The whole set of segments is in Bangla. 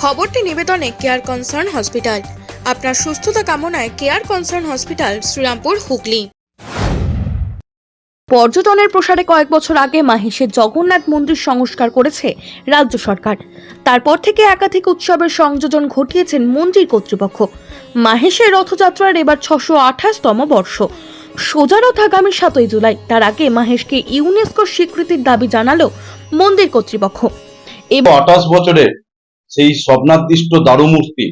খবরটি নিবেদনে কেয়ার কনসার্ন হসপিটাল আপনার সুস্থতা কামনায় care concern hospital Srirampur Hooghly. পর্যটনের প্রসারে কয়েক বছর আগে মাহেশের জগন্নাথ মন্দির সংস্কার করেছে রাজ্য সরকার। তারপর থেকে একাধিক উৎসবের সংযোজন ঘটিয়েছেন মন্দির কর্তৃপক্ষ। মাহেশের রথযাত্রার এবার ছশো আঠাশতম বর্ষ। সোজা রথ আগামী সাতই জুলাই। তার আগে মাহেশকে ইউনেস্কো স্বীকৃতির দাবি জানালো মন্দির কর্তৃপক্ষ। এবার আঠাশ বছরের সেই স্বপ্নাদিষ্ট দারুমূর্তি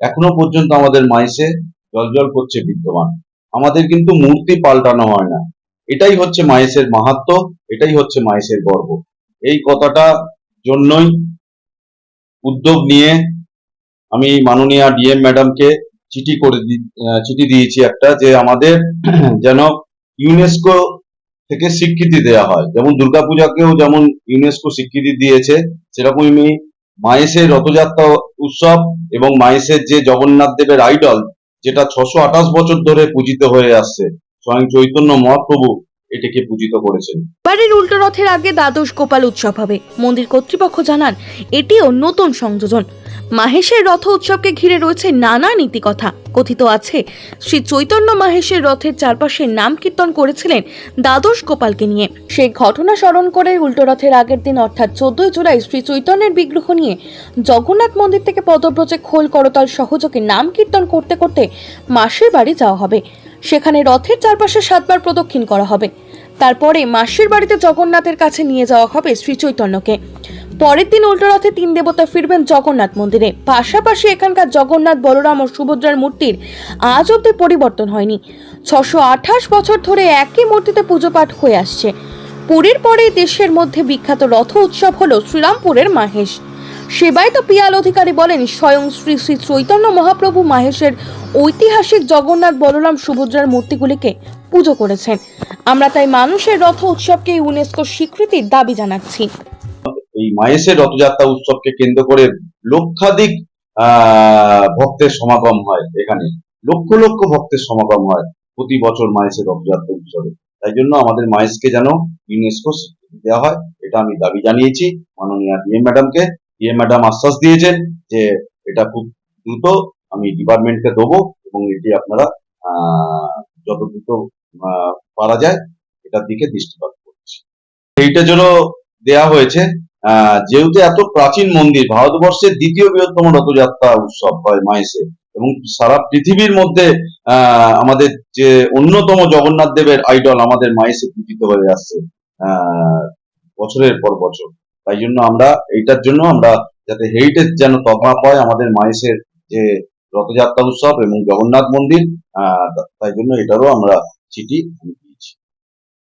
এখনও পর্যন্ত আমাদের মাইসে জলজল করছে বিদ্যমান। আমাদের কিন্তু মূর্তি পাল্টানো হয় না। এটাই হচ্ছে মাইসের মাহাত্ম, এটাই হচ্ছে মাইসের গর্ব। এই কথাটা জন্যই উদ্যোগ নিয়ে আমি মাননীয় ডিএম ম্যাডামকে চিঠি করে চিঠি দিয়েছি একটা যে আমাদের যেন ইউনেস্কো থেকে স্বীকৃতি দেওয়া হয়। যেমন দুর্গাপূজাকেও যেমন ইউনেস্কো স্বীকৃতি দিয়েছে, সেরকমই মায়েসের রথযাত্রা উৎসব এবং মায়েসের যে জগন্নাথ দেবের আইডল যেটা ছশো আঠাশ বছর ধরে পূজিত হয়ে আসছে, স্বয়ং চৈতন্য মহাপ্রভু এটিকে পূজিত করেছেন। বাড়ির উল্টো রথের আগে দ্বাদশ গোপাল উৎসব হবে। মন্দির কর্তৃপক্ষ জানান, এটিও নতুন সংযোজন। মাহেশের রথ উৎসবকে ঘিরে রয়েছে নানা নীতিকথা। কথিত আছে, শ্রী চৈতন্য মাহেশের রথের চারপাশে নাম কীর্তন করেছিলেন দ্বাদশ গোপালকে নিয়ে। সেই ঘটনা স্মরণ করে উল্টো রথের আগের দিন, অর্থাৎ চোদ্দই জুলাই, শ্রী চৈতন্যের বিগ্রহ নিয়ে জগন্নাথ মন্দির থেকে পদব্রজে খোল করতাল সহযোগে নাম কীর্তন করতে করতে মাসির বাড়ি যাওয়া হবে। সেখানে রথের চারপাশে সাতবার প্রদক্ষিণ করা হবে। তারপরে মাসির বাড়িতে জগন্নাথের কাছে নিয়ে যাওয়া হবে শ্রী চৈতন্যকে। পরের দিন উল্টো রথে তিন দেবতা ফিরবেন জগন্নাথ মন্দিরে। পাশাপাশি এখানকার জগন্নাথ, বলরাম ও সুভদ্রার মূর্তির আজ অব্দি পরিবর্তন হয়নি। ছশো আঠাশ বছর ধরে একই মূর্তিতে পুজো পাঠ হয়ে আসছে। পুরীর পরে দেশের মধ্যে বিখ্যাত রথ উৎসব হল শ্রীরামপুরের মাহেশ। সেবায়িত পিয়াল অধিকারী বলেন, স্বয়ং শ্রী শ্রী চৈতন্য মহাপ্রভু মাহেশের ঐতিহাসিক জগন্নাথ, বলরাম, সুভদ্রার মূর্তিগুলিকে পুজো করেছেন। আমরা তাই মানুষের রথ উৎসবকে ইউনেস্কো স্বীকৃতির দাবি জানাচ্ছি। এই মায়েসের রথযাত্রা উৎসবকে কেন্দ্র করে লক্ষাধিক ভক্তের সমাগম হয় এখানে। লক্ষ লক্ষ ভক্তের সমাগম হয় প্রতি বছর মায়েসের রথযাত্রা উৎসবে। তাই জন্য আমাদের মায়েসকে যেন ইউনেস্কো দেওয়া হয়, এটা আমি দাবি জানিয়েছি মাননীয় ডিএম ম্যাডামকে ডিএম ম্যাডাম আশ্বাস দিয়েছেন যে এটা খুব দ্রুত আমি ডিপার্টমেন্টকে দেবো এবং এটি আপনারা যত দ্রুত পারা যায়, এটার দিকে দৃষ্টিপাত করছি। এইটার জন্য দেয়া হয়েছে যেহেতু এত প্রাচীন মন্দির, ভারতবর্ষের দ্বিতীয় বৃহত্তম রথযাত্রা উৎসব হয় মায়েসে এবং সারা পৃথিবীর মধ্যে আমাদের যে অন্যতম জগন্নাথ দেবের আইডল আমাদের মায়েসে পূজিত হয়ে আসছে বছরের পর বছর। তাই জন্য আমরা, এইটার জন্য আমরা যাতে হেরিটেজ যেন তকমা পায় আমাদের মায়েসের যে রথযাত্রা উৎসব এবং জগন্নাথ মন্দির তাই জন্য এটারও আমরা চিঠি